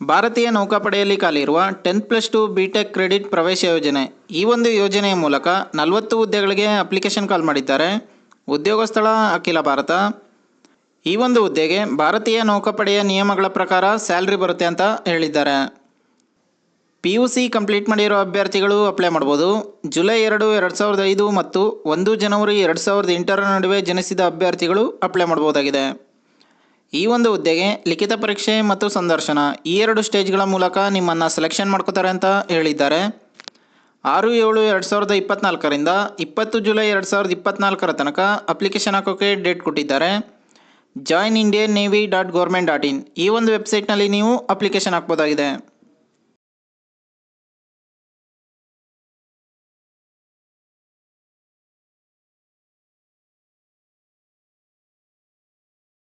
ಭಾರತೀಯ ನೌಕಾಪಡೆಯಲ್ಲಿ ಕಾಲಿರುವ ten plus two BTech credit ಪ್ರವೇಶ ಯೋಜನೆ. ಈ ಒಂದು ಯೋಜನೆಯ ಮೂಲಕ ನಲವತ್ತು ಹುದ್ದೆಗಳಿಗೆ ಅಪ್ಲಿಕೇಶನ್ ಕಾಲ್ ಮಾಡಿದ್ದಾರೆ. ಉದ್ಯೋಗ ಸ್ಥಳ ಅಖಿಲ ಭಾರತ. ಈ ಒಂದು ಹುದ್ದೆಗೆ ಭಾರತೀಯ ನೌಕಾಪಡೆಯ ನಿಯಮಗಳ ಪ್ರಕಾರ ಸ್ಯಾಲ್ರಿ ಬರುತ್ತೆ ಅಂತ ಹೇಳಿದ್ದಾರೆ. ಪಿ ಯು ಸಿ ಕಂಪ್ಲೀಟ್ ಮಾಡಿರೋ ಅಭ್ಯರ್ಥಿಗಳು ಅಪ್ಲೈ ಮಾಡ್ಬೋದು. ಜುಲೈ ಎರಡು ಎರಡು ಸಾವಿರದ ಐದು ಮತ್ತು ಒಂದು ಜನವರಿ ಎರಡು ಸಾವಿರದ ಎಂಟರ ನಡುವೆ ಜನಿಸಿದ ಅಭ್ಯರ್ಥಿಗಳು ಅಪ್ಲೈ ಮಾಡ್ಬೋದಾಗಿದೆ. ಈ ಒಂದು ಹುದ್ದೆಗೆ ಲಿಖಿತ ಪರೀಕ್ಷೆ ಮತ್ತು ಸಂದರ್ಶನ ಈ ಎರಡು ಸ್ಟೇಜ್ಗಳ ಮೂಲಕ ನಿಮ್ಮನ್ನು ಸೆಲೆಕ್ಷನ್ ಮಾಡ್ಕೋತಾರೆ ಅಂತ ಹೇಳಿದ್ದಾರೆ. ಆರು ಏಳು ಎರಡು ಸಾವಿರದ ಇಪ್ಪತ್ನಾಲ್ಕರಿಂದ ಇಪ್ಪತ್ತು ಜುಲೈ ಎರಡು ಸಾವಿರದ ಇಪ್ಪತ್ನಾಲ್ಕರ ತನಕ ಅಪ್ಲಿಕೇಶನ್ ಹಾಕೋಕೆ ಡೇಟ್ ಕೊಟ್ಟಿದ್ದಾರೆ. Join Indian navy dot government dot in ಈ ಒಂದು ವೆಬ್ಸೈಟ್ನಲ್ಲಿ ನೀವು ಅಪ್ಲಿಕೇಶನ್ ಹಾಕ್ಬೋದಾಗಿದೆ.